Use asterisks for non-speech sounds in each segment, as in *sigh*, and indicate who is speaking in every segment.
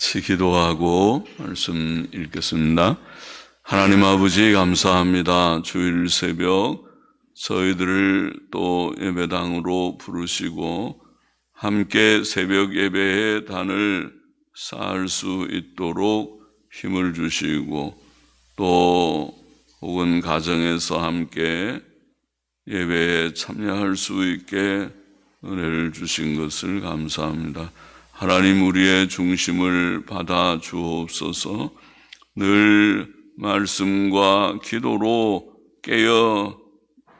Speaker 1: 같이 기도하고 말씀 읽겠습니다. 하나님 아버지 감사합니다. 주일 새벽 저희들을 또 예배당으로 부르시고 함께 새벽 예배의 단을 쌓을 수 있도록 힘을 주시고 또 혹은 가정에서 함께 예배에 참여할 수 있게 은혜를 주신 것을 감사합니다. 하나님 우리의 중심을 받아 주옵소서. 늘 말씀과 기도로 깨어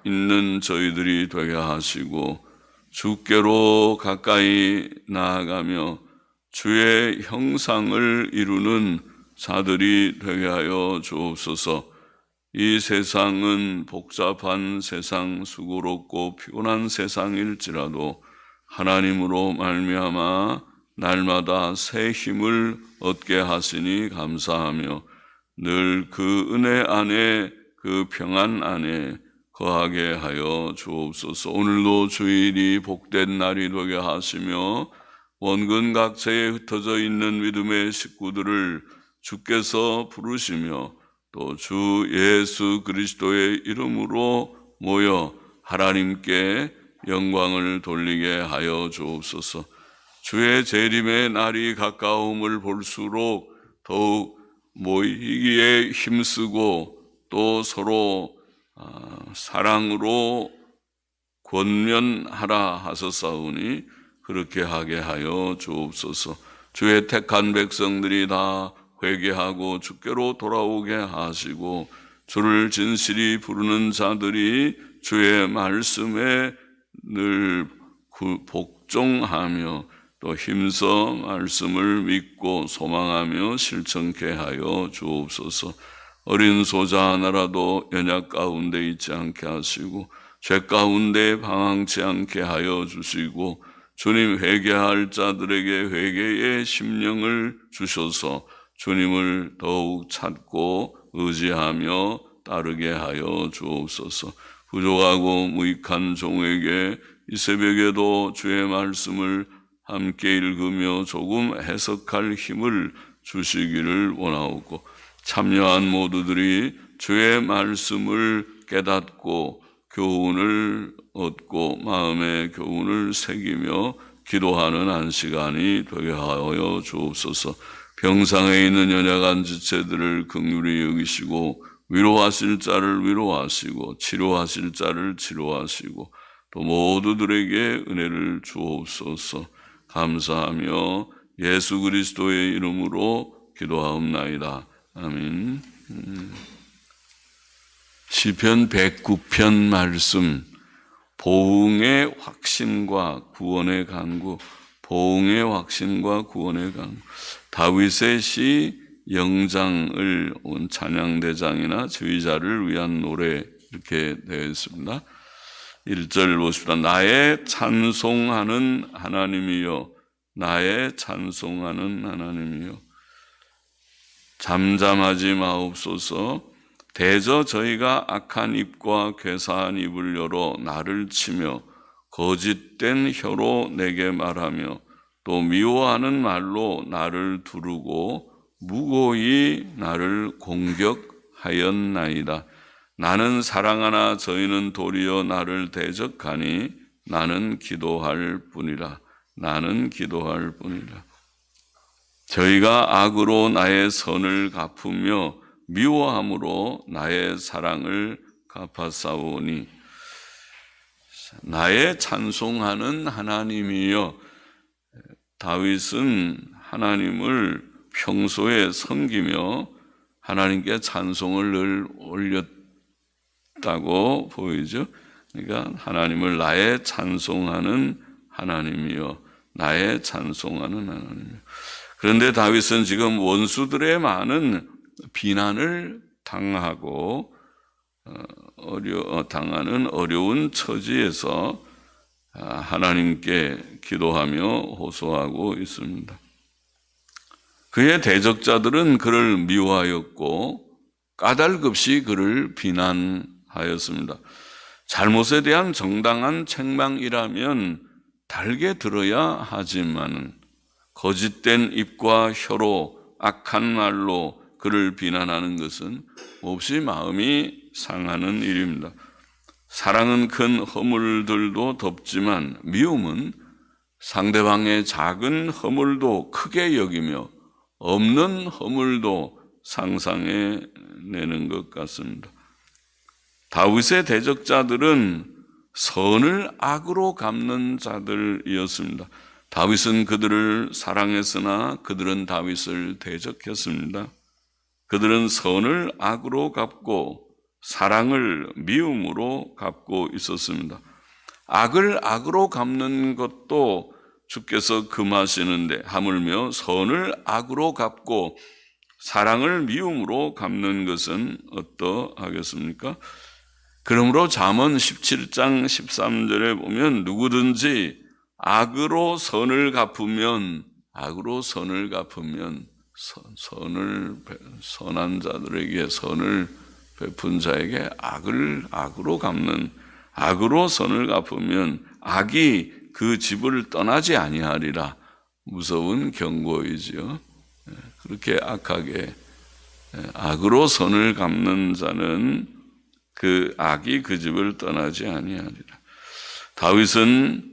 Speaker 1: 있는 저희들이 되게 하시고 주께로 가까이 나아가며 주의 형상을 이루는 자들이 되게 하여 주옵소서. 이 세상은 복잡한 세상, 수고롭고 피곤한 세상일지라도 하나님으로 말미암아 날마다 새 힘을 얻게 하시니 감사하며 늘 그 은혜 안에 그 평안 안에 거하게 하여 주옵소서. 오늘도 주일이 복된 날이 되게 하시며 원근 각처에 흩어져 있는 믿음의 식구들을 주께서 부르시며 또 주 예수 그리스도의 이름으로 모여 하나님께 영광을 돌리게 하여 주옵소서. 주의 재림의 날이 가까움을 볼수록 더욱 모이기에 힘쓰고 또 서로 아, 사랑으로 권면하라 하셨사오니 그렇게 하게 하여 주옵소서. 주의 택한 백성들이 다 회개하고 주께로 돌아오게 하시고 주를 진실이 부르는 자들이 주의 말씀에 늘 구- 복종하며 또 힘써 말씀을 믿고 소망하며 실천케 하여 주옵소서. 어린 소자 하나라도 연약 가운데 있지 않게 하시고 죄 가운데 방황치 않게 하여 주시고 주님 회개할 자들에게 회개의 심령을 주셔서 주님을 더욱 찾고 의지하며 따르게 하여 주옵소서. 부족하고 무익한 종에게 이 새벽에도 주의 말씀을 함께 읽으며 조금 해석할 힘을 주시기를 원하옵고 참여한 모두들이 주의 말씀을 깨닫고 교훈을 얻고 마음의 교훈을 새기며 기도하는 한 시간이 되게 하여 주옵소서. 병상에 있는 연약한 지체들을 극률히 여기시고 위로하실 자를 위로하시고 치료하실 자를 치료하시고 또 모두들에게 은혜를 주옵소서. 감사하며 예수 그리스도의 이름으로 기도하옵나이다. 아멘. 음. 시편 109편 말씀 보응의 확신과 구원의 간구 보응의 확신과 구원의 간구 다윗의 시 영장을 온 찬양대장이나 지휘자를 위한 노래 이렇게 되어 있습니다. 1절 보십시다. 나의 찬송하는 하나님이여 나의 찬송하는 하나님이여 잠잠하지 마옵소서 대저 저희가 악한 입과 괴사한 입을 열어 나를 치며 거짓된 혀로 내게 말하며 또 미워하는 말로 나를 두르고 무고히 나를 공격하였나이다. 나는 사랑하나 저희는 도리어 나를 대적하니 나는 기도할 뿐이라. 나는 기도할 뿐이라. 저희가 악으로 나의 선을 갚으며 미워함으로 나의 사랑을 갚아싸우니 나의 찬송하는 하나님이여 다윗은 하나님을 평소에 섬기며 하나님께 찬송을 늘 올렸 다고 보이죠. 그러니까 하나님을 나의 찬송하는 하나님이여 나의 찬송하는 하나님이여 그런데 다윗은 지금 원수들의 많은 비난을 당하고 어려 당하는 어려운 처지에서 하나님께 기도하며 호소하고 있습니다. 그의 대적자들은 그를 미워하였고 까닭없이 그를 비난 하였습니다. 잘못에 대한 정당한 책망이라면 달게 들어야 하지만은 거짓된 입과 혀로 악한 말로 그를 비난하는 것은 몹시 마음이 상하는 일입니다. 사랑은 큰 허물들도 덮지만 미움은 상대방의 작은 허물도 크게 여기며 없는 허물도 상상해 내는 것 같습니다. 다윗의 대적자들은 선을 악으로 갚는 자들이었습니다. 다윗은 그들을 사랑했으나 그들은 다윗을 대적했습니다. 그들은 선을 악으로 갚고 사랑을 미움으로 갚고 있었습니다. 악을 악으로 갚는 것도 주께서 금하시는데 하물며 선을 악으로 갚고 사랑을 미움으로 갚는 것은 어떠하겠습니까? 그러므로 잠언 17장 13절에 보면 누구든지 악으로 선을 갚으면 악으로 선을 갚으면 선, 선을 선한 자들에게 선을 베푼 자에게 악을 악으로 갚는 악으로 선을 갚으면 악이 그 집을 떠나지 아니하리라 무서운 경고이지요. 그렇게 악하게 악으로 선을 갚는 자는 그 악이 그 집을 떠나지 아니하리라. 다윗은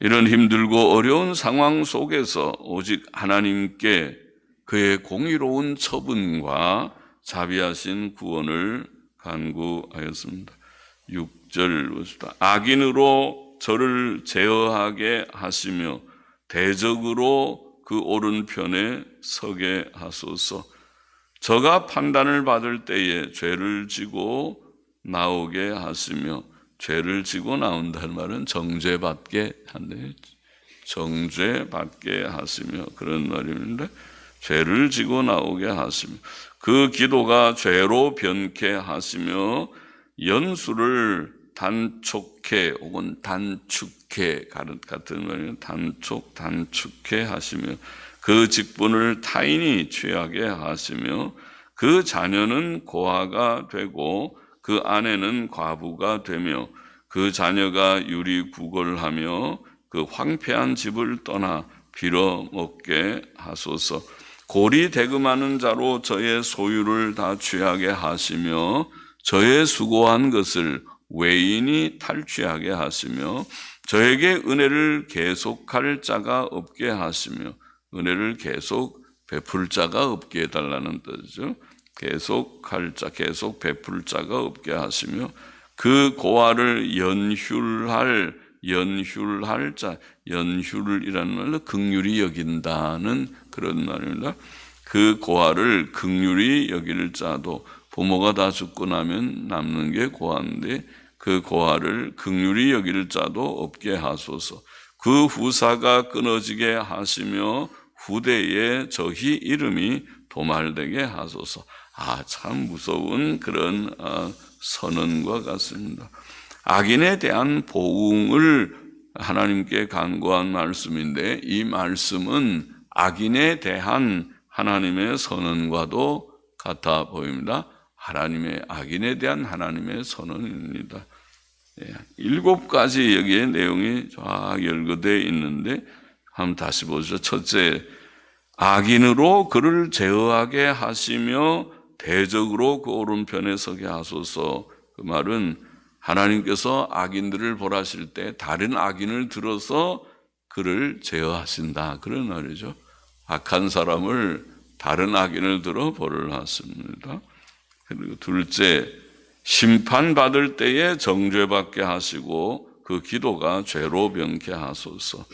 Speaker 1: 이런 힘들고 어려운 상황 속에서 오직 하나님께 그의 공의로운 처분과 자비하신 구원을 간구하였습니다. 6절 보시다. 악인으로 저를 제어하게 하시며 대적으로 그 오른편에 서게 하소서. 저가 판단을 받을 때에 죄를 지고 나오게 하시며 죄를 지고 나온다는 말은 정죄받게 한대. 정죄받게 하시며 그런 말입니다. 죄를 지고 나오게 하시며 그 기도가 죄로 변케 하시며 연수를 단촉해 혹은 단축해 같은 말이면 단촉 단축해 하시며 그 직분을 타인이 취하게 하시며 그 자녀는 고아가 되고 그 아내는 과부가 되며 그 자녀가 유리구걸하며 그 황폐한 집을 떠나 빌어먹게 하소서 고리 대금하는 자로 저의 소유를 다 취하게 하시며 저의 수고한 것을 외인이 탈취하게 하시며 저에게 은혜를 계속할 자가 없게 하시며 은혜를 계속 베풀 자가 없게 해달라는 뜻이죠. 계속할 자, 계속 베풀 자가 없게 하시며 그 고아를 연휴할 연휴할 자, 연휴이라는 말로 극률이 여긴다는 그런 말입니다. 그 고아를 극률이 여길 자도 부모가 다 죽고 나면 남는 게 고아인데 그 고아를 극률이 여길 자도 없게 하소서. 그 후사가 끊어지게 하시며 후대에 저희 이름이 도말되게 하소서. 아, 참 무서운 그런 어, 선언과 같습니다. 악인에 대한 보응을 하나님께 간구한 말씀인데 이 말씀은 악인에 대한 하나님의 선언과도 같아 보입니다. 하나님의 악인에 대한 하나님의 선언입니다. 예, 일곱 가지 여기에 내용이 쫙 열거되어 있는데 한번 다시 보죠. 첫째, 악인으로 그를 제어하게 하시며 대적으로 그 오른편에 서게 하소서. 그 말은 하나님께서 악인들을 벌하실 때 다른 악인을 들어서 그를 제어하신다. 그런 말이죠. 악한 사람을 다른 악인을 들어 벌을 하십니다. 그리고 둘째, 심판받을 때에 정죄받게 하시고 그 기도가 죄로 변케 하소서.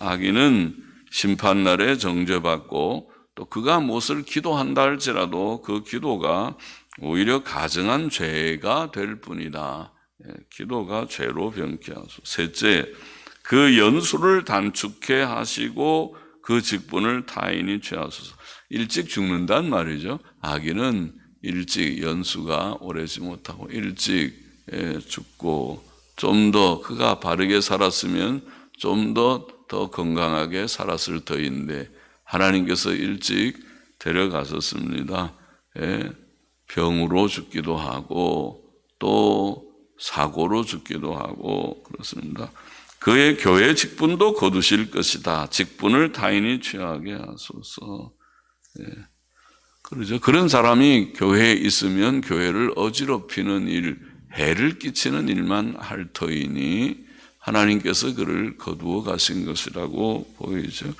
Speaker 1: 악인은 심판날에 정죄받고 또 그가 무엇을 기도한다 할지라도 그 기도가 오히려 가증한 죄가 될 뿐이다. 예, 기도가 죄로 변케 하소서. 셋째, 그 연수를 단축해 하시고 그 직분을 타인이 취하소서. 일찍 죽는단 말이죠. 악인은 일찍 연수가 오래지 못하고 일찍 예, 죽고 좀 더 그가 바르게 살았으면 좀 더더 건강하게 살았을 터인데 하나님께서 일찍 데려가셨습니다. 예, 병으로 죽기도 하고 또 사고로 죽기도 하고 그렇습니다. 그의 교회 직분도 거두실 것이다. 직분을 타인이 취하게 하소서. 예. 그러죠. 그런 사람이 교회에 있으면 교회를 어지럽히는 일, 해를 끼치는 일만 할 터이니 하나님께서 그를 거두어 가신 것이라고 보이죠.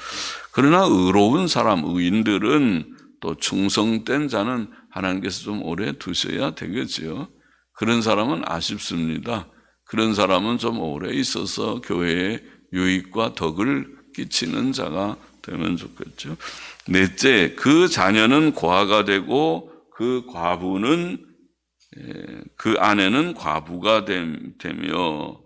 Speaker 1: 그러나 의로운 사람, 의인들은 또 충성된 자는 하나님께서 좀 오래 두셔야 되겠지요. 그런 사람은 아쉽습니다. 그런 사람은 좀 오래 있어서 교회에 유익과 덕을 끼치는 자가 되면 좋겠죠. 넷째, 그 자녀는 고아가 되고 그 과부는 그 아내는 과부가 되며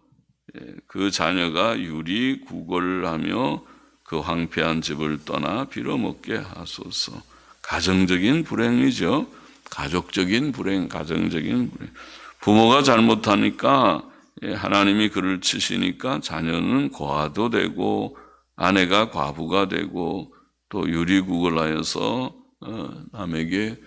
Speaker 1: 그 자녀가 유리 구걸하며 그 황폐한 집을 떠나 빌어먹게 하소서. 가정적인 불행이죠. 가족적인 불행, 가정적인 불행. 부모가 잘못하니까 하나님이 그를 치시니까 자녀는 고아도 되고 아내가 과부가 되고 또 유리구걸하여서 어, 남에게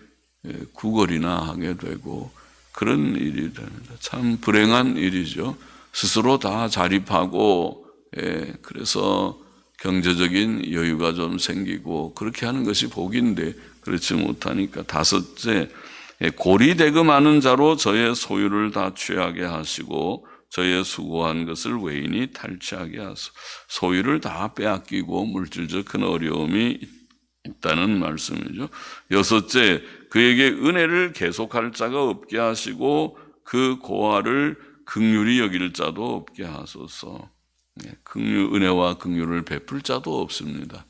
Speaker 1: 구걸이나 하게 되고 그런 일이 됩니다. 참 불행한 일이죠. 스스로 다 자립하고 예, 그래서 경제적인 여유가 좀 생기고 그렇게 하는 것이 복인데 그렇지 못하니까 다섯째 예, 고리대금하는 자로 저의 소유를 다 취하게 하시고 저의 수고한 것을 외인이 탈취하게 하소. 소유를 다 빼앗기고 물질적 큰 어려움이 있다는 말씀이죠. 여섯째, 그에게 은혜를 계속할 자가 없게 하시고 그 고아를 극률이 여길 자도 없게 하소서. 극류 은혜와 극률을 베풀 자도 없습니다.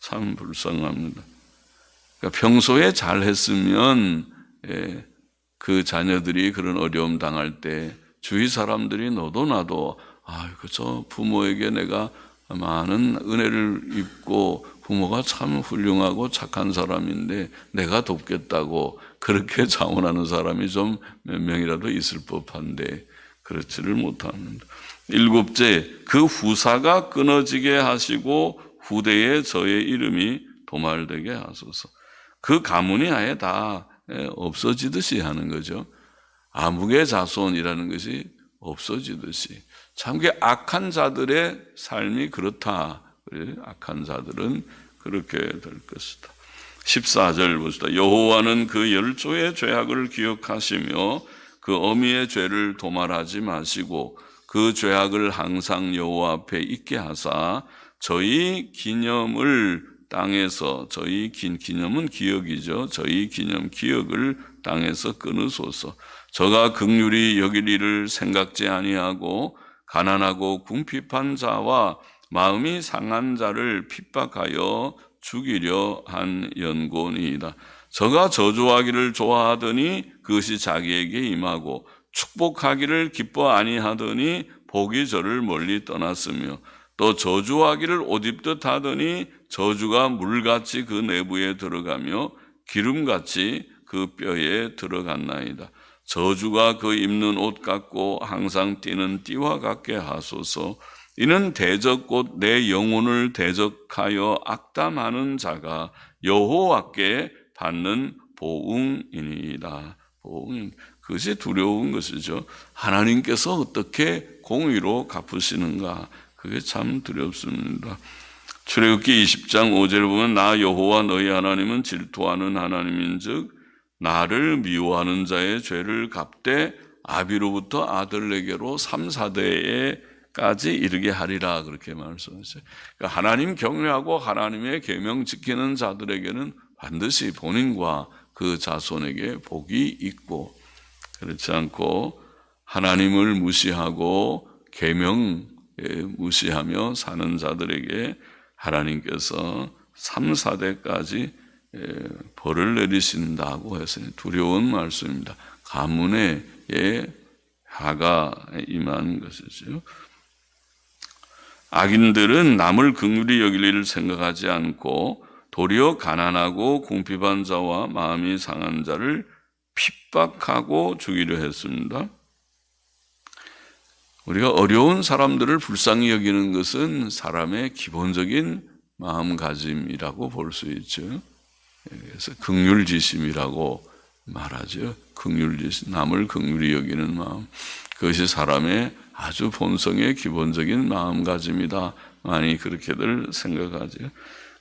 Speaker 1: 참 불쌍합니다. 그러니까 평소에 잘했으면 예, 그 자녀들이 그런 어려움 당할 때 주위 사람들이 너도 나도 아, 그저 부모에게 내가 많은 은혜를 입고 부모가 참 훌륭하고 착한 사람인데 내가 돕겠다고 그렇게 *laughs* 자원하는 사람이 좀 몇 명이라도 있을 법한데 그렇지를 못합니다. 일곱째, 그 후사가 끊어지게 하시고 후대에 저의 이름이 도말되게 하소서. 그 가문이 아예 다 없어지듯이 하는 거죠. 아무개 자손이라는 것이 없어지듯이. 참 악한 자들의 삶이 그렇다. 악한 자들은 그렇게 될 것이다. 14절 봅시다. 여호와는 그 열조의 죄악을 기억하시며 그 어미의 죄를 도말하지 마시고 그 죄악을 항상 여호와 앞에 있게 하사 저희 기념을 땅에서 저희 긴 기념은 기억이죠. 저희 기념 기억을 땅에서 끊으소서. 저가 극률이 여길 일을 생각지 아니하고 가난하고 궁핍한 자와 마음이 상한 자를 핍박하여 죽이려 한 연고니이다. 저가 저주하기를 좋아하더니 그것이 자기에게 임하고 축복하기를 기뻐 아니하더니 복이 저를 멀리 떠났으며 또 저주하기를 옷 입듯 하더니 저주가 물같이 그 내부에 들어가며 기름같이 그 뼈에 들어갔나이다. 저주가 그 입는 옷 같고 항상 뛰는 띠와 같게 하소서. 이는 대적 곧 내 영혼을 대적하여 악담하는 자가 여호와께 받는 보응이니이다. 보응. 그것이 두려운 것이죠. 하나님께서 어떻게 공의로 갚으시는가. 그게 참 두렵습니다. 출애굽기 20장 5절을 보면 나 여호와 너희 하나님은 질투하는 하나님인즉 나를 미워하는 자의 죄를 갚되 아비로부터 아들에게로 3, 4대에까지 이르게 하리라 그렇게 말씀하셨어요. 그러니까 하나님 경외하고 하나님의 계명 지키는 자들에게는 반드시 본인과 그 자손에게 복이 있고 그렇지 않고 하나님을 무시하고 계명 무시하며 사는 자들에게 하나님께서 3, 4대까지 벌을 내리신다고 해서 두려운 말씀입니다. 가문에 하가 임한 것이죠. 악인들은 남을 긍휼히 여길 일을 생각하지 않고 도리어 가난하고 궁핍한 자와 마음이 상한 자를 핍박하고 죽이려 했습니다. 우리가 어려운 사람들을 불쌍히 여기는 것은 사람의 기본적인 마음가짐이라고 볼 수 있죠. 그래서 극률지심이라고 말하죠. 긍휼지 남을 긍휼히 여기는 마음 그것이 사람의 아주 본성의 기본적인 마음가짐이다. 많이 그렇게들 생각하죠.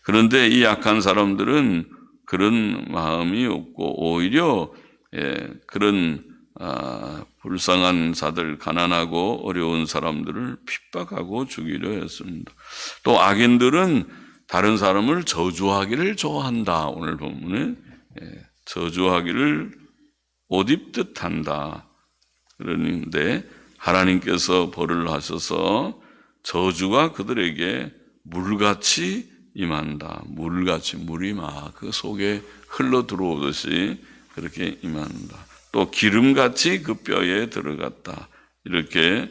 Speaker 1: 그런데 이 약한 사람들은 그런 마음이 없고 오히려 예, 그런 아, 불쌍한 자들, 가난하고 어려운 사람들을 핍박하고 죽이려 했습니다. 또 악인들은 다른 사람을 저주하기를 좋아한다. 오늘 본문에 예, 저주하기를 옷 입듯 한다. 그러는데 하나님께서 벌을 하셔서 저주가 그들에게 물같이 임한다. 물같이 물이 막 그 속에 흘러 들어오듯이 그렇게 임한다. 또 기름같이 그 뼈에 들어갔다. 이렇게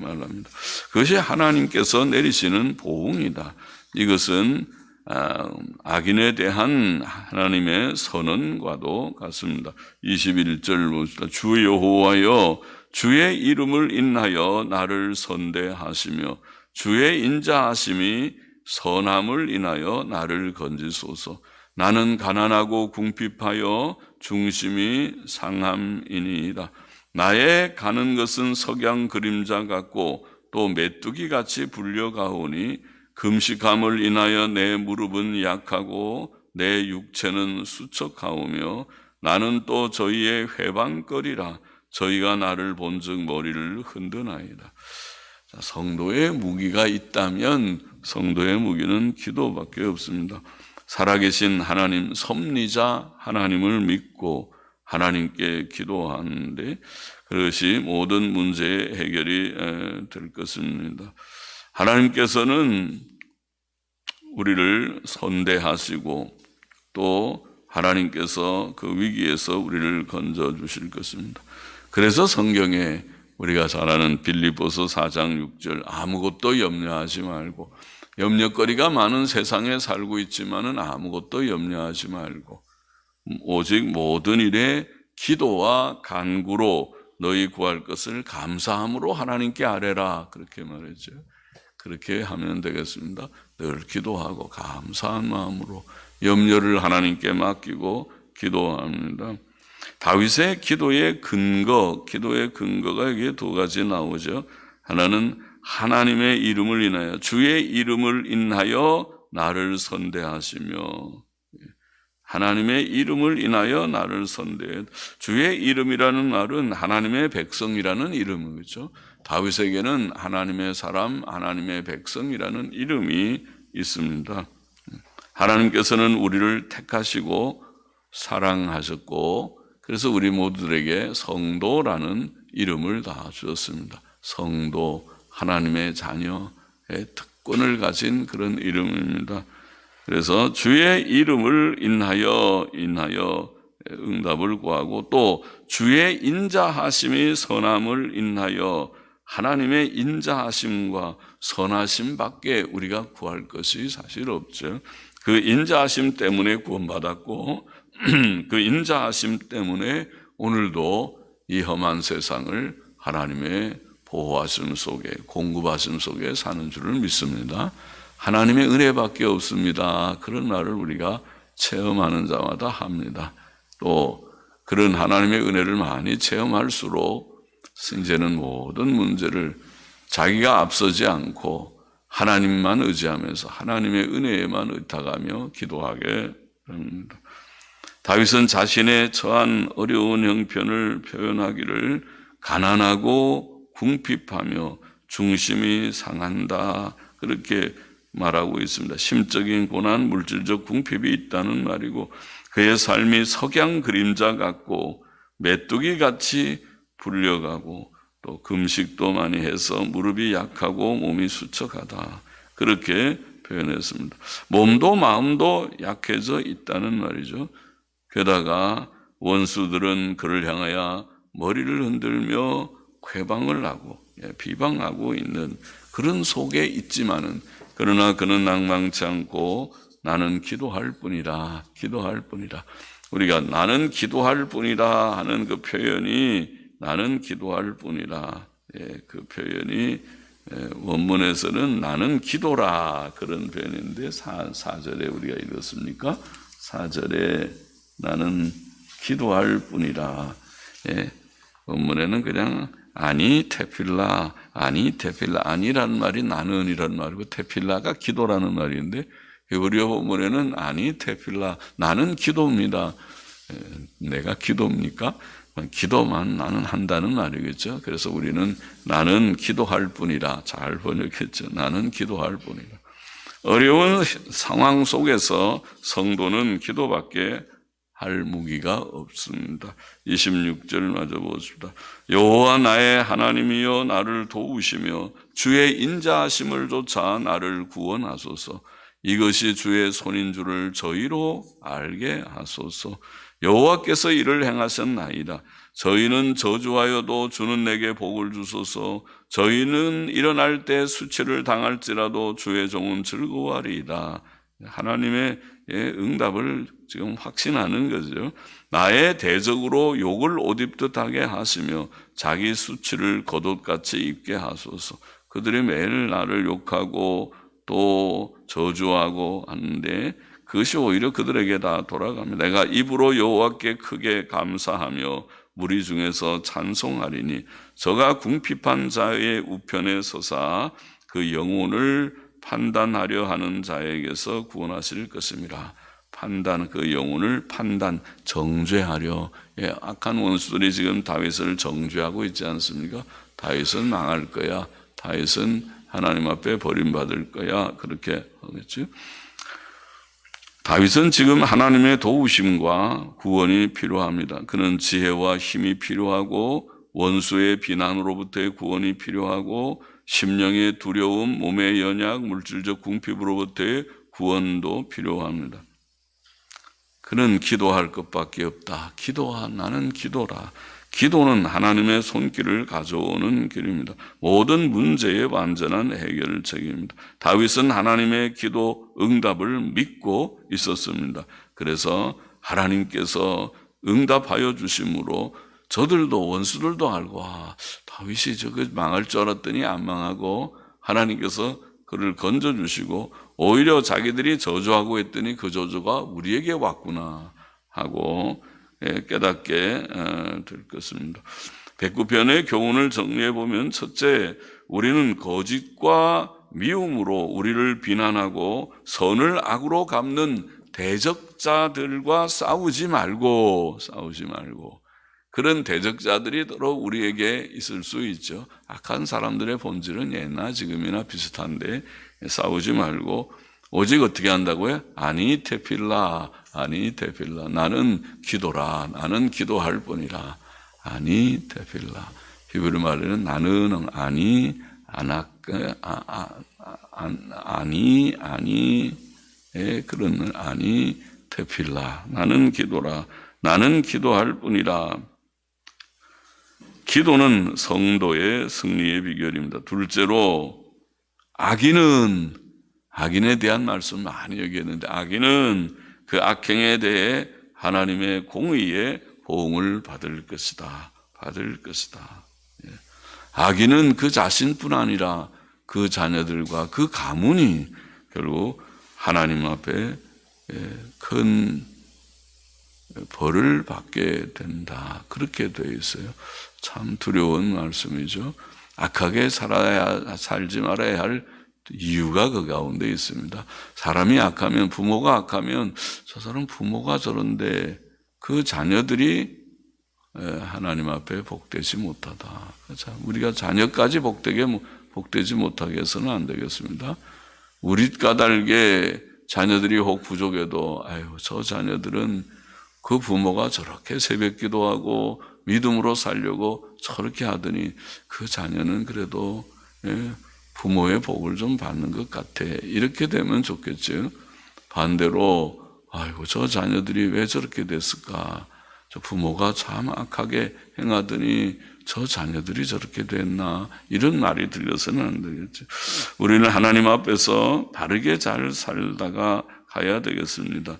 Speaker 1: 말합니다. 그것이 하나님께서 내리시는 보응이다. 이것은 아, 악인에 대한 하나님의 선언과도 같습니다. 21절 봅시다. 주 여호와여 주의 이름을 인하여 나를 선대하시며 주의 인자하심이 선함을 인하여 나를 건지소서. 나는 가난하고 궁핍하여 중심이 상함이니이다. 나의 가는 것은 석양 그림자 같고 또 메뚜기 같이 불려가오니 금식함을 인하여 내 무릎은 약하고 내 육체는 수척하오며 나는 또 저희의 회방거리라 저희가 나를 본즉 머리를 흔드나이다. 성도의 무기가 있다면 성도의 무기는 기도밖에 없습니다. 살아계신 하나님 섭리자 하나님을 믿고 하나님께 기도하는데 그것이 모든 문제의 해결이 될 것입니다. 하나님께서는 우리를 선대하시고 또 하나님께서 그 위기에서 우리를 건져 주실 것입니다. 그래서 성경에 우리가 잘 아는 빌립보서 4장 6절 아무것도 염려하지 말고 염려거리가 많은 세상에 살고 있지만은 아무것도 염려하지 말고 오직 모든 일에 기도와 간구로 너희 구할 것을 감사함으로 하나님께 아뢰라 그렇게 말했죠. 그렇게 하면 되겠습니다. 늘 기도하고 감사한 마음으로 염려를 하나님께 맡기고 기도합니다. 다윗의 기도의 근거, 기도의 근거가 여기에 두 가지 나오죠. 하나는 하나님의 이름을 인하여 주의 이름을 인하여 나를 선대하시며 하나님의 이름을 인하여 나를 선대해 주의 이름이라는 말은 하나님의 백성이라는 이름이죠. 다윗에게는 하나님의 사람, 하나님의 백성이라는 이름이 있습니다. 하나님께서는 우리를 택하시고 사랑하셨고 그래서 우리 모두들에게 성도라는 이름을 다 주었습니다. 성도, 하나님의 자녀의 특권을 가진 그런 이름입니다. 그래서 주의 이름을 인하여 인하여 응답을 구하고 또 주의 인자하심이 선함을 인하여 하나님의 인자하심과 선하심 밖에 우리가 구할 것이 사실 없죠. 그 인자하심 때문에 구원받았고 *clears throat* 그 인자하심 때문에 오늘도 이 험한 세상을 하나님의 보호하심 속에 공급하심 속에 사는 줄을 믿습니다. 하나님의 은혜밖에 없습니다. 그런 말을 우리가 체험하는 자마다 합니다. 또 그런 하나님의 은혜를 많이 체험할수록 이제는 모든 문제를 자기가 앞서지 않고 하나님만 의지하면서 하나님의 은혜에만 의탁하며 기도하게 됩니다. 다윗은 자신의 처한 어려운 형편을 표현하기를 가난하고 궁핍하며 중심이 상한다. 그렇게 말하고 있습니다. 심적인 고난, 물질적 궁핍이 있다는 말이고 그의 삶이 석양 그림자 같고 메뚜기 같이 불려가고 또 금식도 많이 해서 무릎이 약하고 몸이 수척하다. 그렇게 표현했습니다. 몸도 마음도 약해져 있다는 말이죠. 게다가 원수들은 그를 향하여 머리를 흔들며 회방을 하고 예, 비방하고 있는 그런 속에 있지만은 그러나 그는 낭망치 않고 나는 기도할 뿐이라 기도할 뿐이라 우리가 나는 기도할 뿐이라 하는 그 표현이 나는 기도할 뿐이라 예, 그 표현이 예, 원문에서는 나는 기도라 그런 표현인데 사, 사절에 우리가 읽었습니까? 사절에 나는 기도할 뿐이라 예, 본문에는 그냥 아니 테필라 아니 테필라 아니라는 말이 나는이라는 말이고 테필라가 기도라는 말인데 히브리어 본문에는 아니 테필라 나는 기도입니다. 에, 내가 기도입니까? 기도만 나는 한다는 말이겠죠. 그래서 우리는 나는 기도할 뿐이라 잘 번역했죠. 나는 기도할 뿐이라. 어려운 상황 속에서 성도는 기도밖에 할 무기가 없습니다. 26절 맞아 보십니다. 여호와 나의 하나님이여 나를 도우시며 주의 인자하심을 조차 나를 구원하소서. 이것이 주의 손인 줄을 저희로 알게 하소서. 여호와께서 이를 행하셨나이다. 저희는 저주하여도 주는 내게 복을 주소서. 저희는 일어날 때 수치를 당할지라도 주의 종은 즐거워하리이다. 하나님의 응답을 지금 확신하는 거죠. 나의 대적으로 욕을 옷 입듯 하게 하시며 자기 수치를 겉옷같이 입게 하소서. 그들이 매일 나를 욕하고 또 저주하고 하는데 그것이 오히려 그들에게 다 돌아갑니다. 내가 입으로 여호와께 크게 감사하며 무리 중에서 찬송하리니 저가 궁핍한 자의 우편에 서사 그 영혼을 판단하려 하는 자에게서 구원하실 것입니다. 판단 그 영혼을 판단 정죄하려 예, 악한 원수들이 지금 다윗을 정죄하고 있지 않습니까? 다윗은 망할 거야. 다윗은 하나님 앞에 버림받을 거야. 그렇게 하겠죠. 다윗은 지금 하나님의 도우심과 구원이 필요합니다. 그는 지혜와 힘이 필요하고 원수의 비난으로부터의 구원이 필요하고 심령의 두려움, 몸의 연약, 물질적 궁핍으로부터의 구원도 필요합니다. 그는 기도할 것밖에 없다. 기도하 나는 기도라. 기도는 하나님의 손길을 가져오는 길입니다. 모든 문제의 완전한 해결책입니다. 다윗은 하나님의 기도 응답을 믿고 있었습니다. 그래서 하나님께서 응답하여 주심으로 저들도 원수들도 알고 아, 다윗이 저거 망할 줄 알았더니 안 망하고 하나님께서 그를 건져 주시고 오히려 자기들이 저주하고 했더니 그 저주가 우리에게 왔구나 하고 예, 깨닫게 어, 될 것입니다. 백구편의 교훈을 정리해 보면 첫째, 우리는 거짓과 미움으로 우리를 비난하고 선을 악으로 갚는 대적자들과 싸우지 말고 싸우지 말고 그런 대적자들이 더러 우리에게 있을 수 있죠. 악한 사람들의 본질은 예나 지금이나 비슷한데 싸우지 말고 오직 어떻게 한다고요? 아니 테필라 아니 테필라. 나는 기도라 나는 기도할 뿐이라. 아니 테필라. 히브리 말에는 나는 아니 아나 아, 아, 아, 아 니 아니 에 그런 아니 테필라. 나는 기도라. 나는 기도할 뿐이라 기도는 성도의 승리의 비결입니다. 둘째로 악인은 악인에 대한 말씀 많이 여기했는데 악인은 그 악행에 대해 하나님의 공의의 보응을 받을 것이다. 받을 것이다. 예. 악인은 그 자신뿐 아니라 그 자녀들과 그 가문이 결국 하나님 앞에 예, 큰 벌을 받게 된다. 그렇게 되어 있어요. 참 두려운 말씀이죠. 악하게 살아야 살지 말아야 할 이유가 그 가운데 있습니다. 사람이 악하면 부모가 악하면 저 사람 부모가 저런데 그 자녀들이 하나님 앞에 복되지 못하다. 자, 우리가 자녀까지 복되게 복되지 못하게 해서는 안 되겠습니다. 우리 까닭에 자녀들이 혹 부족해도 아유 저 자녀들은 그 부모가 저렇게 새벽 기도하고 믿음으로 살려고 저렇게 하더니 그 자녀는 그래도 부모의 복을 좀 받는 것 같아. 이렇게 되면 좋겠죠. 반대로 아이고 저 자녀들이 왜 저렇게 됐을까? 저 부모가 참 악하게 행하더니 저 자녀들이 저렇게 됐나? 이런 말이 들려서는 안 되겠죠. 우리는 하나님 앞에서 바르게 잘 살다가 가야 되겠습니다.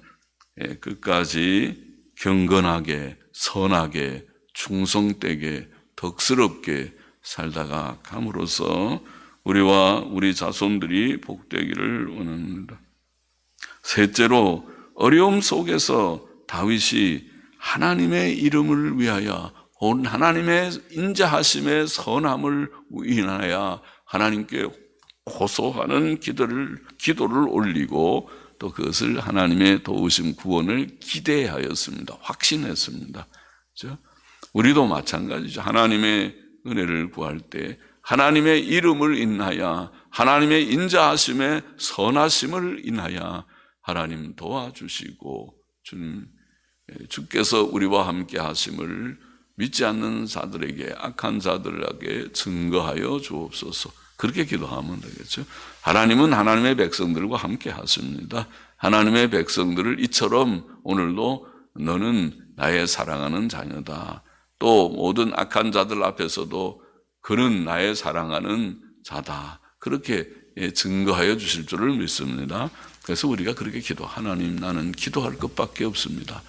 Speaker 1: 예, 끝까지 경건하게, 선하게, 충성되게, 덕스럽게 살다가 감으로써 우리와 우리 자손들이 복되기를 원합니다. 셋째로 어려움 속에서 다윗이 하나님의 이름을 위하여 온 하나님의 인자하심의 선함을 인하여 하나님께 호소하는 기도를 기도를 올리고 또 그것을 하나님의 도우심 구원을 기대하였습니다. 확신했습니다. 그렇죠? 우리도 마찬가지죠. 하나님의 은혜를 구할 때 하나님의 이름을 인하여 하나님의 인자하심의 선하심을 인하여 하나님 도와주시고 주님 주께서 우리와 함께 하심을 믿지 않는 자들에게 악한 자들에게 증거하여 주옵소서. 그렇게 기도하면 되겠죠. 하나님은 하나님의 백성들과 함께 하십니다. 하나님의 백성들을 이처럼 오늘도 너는 나의 사랑하는 자녀다. 또 모든 악한 자들 앞에서도 그는 나의 사랑하는 자다. 그렇게 증거하여 주실 줄을 믿습니다. 그래서 우리가 그렇게 기도, 하나님 나는 기도할 것밖에 없습니다.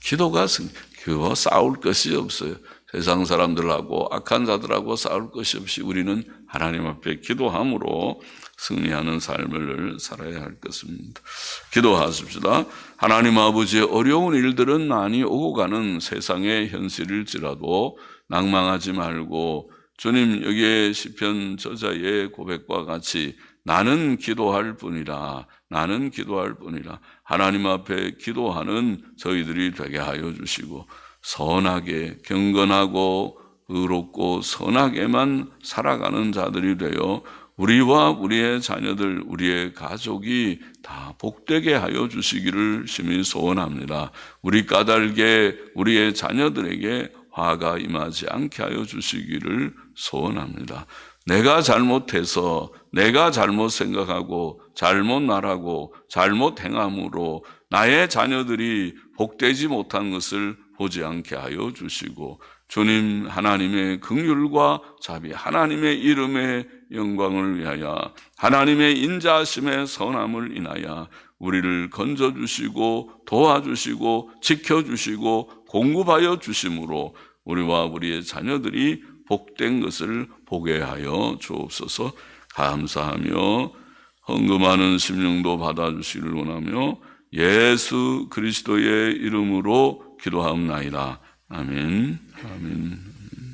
Speaker 1: 기도가 승, 그거 싸울 것이 없어요. 세상 사람들하고 악한 자들하고 싸울 것이 없이 우리는 하나님 앞에 기도함으로 승리하는 삶을 살아야 할 것입니다. 기도하십시다. 하나님 아버지의 어려운 일들은 많이 오고 가는 세상의 현실일지라도 낭망하지 말고 주님 여기에 시편 저자의 고백과 같이 나는 기도할 뿐이라 나는 기도할 뿐이라 하나님 앞에 기도하는 저희들이 되게 하여 주시고 선하게 경건하고 의롭고 선하게만 살아가는 자들이 되어 우리와 우리의 자녀들, 우리의 가족이 다 복되게 하여 주시기를 심히 소원합니다. 우리 까닭에 우리의 자녀들에게 화가 임하지 않게 하여 주시기를 소원합니다. 내가 잘못해서 내가 잘못 생각하고 잘못 말하고 잘못 행함으로 나의 자녀들이 복되지 못한 것을 보지 않게 하여 주시고 주님 하나님의 긍휼과 자비 하나님의 이름의 영광을 위하여 하나님의 인자하심의 선함을 인하여 우리를 건져 주시고 도와주시고 지켜 주시고 공급하여 주심으로 우리와 우리의 자녀들이 복된 것을 보게 하여 주옵소서 감사하며 헌금하는 심령도 받아주시기를 원하며 예수 그리스도의 이름으로 기도하옵나이다. 아멘. 아멘.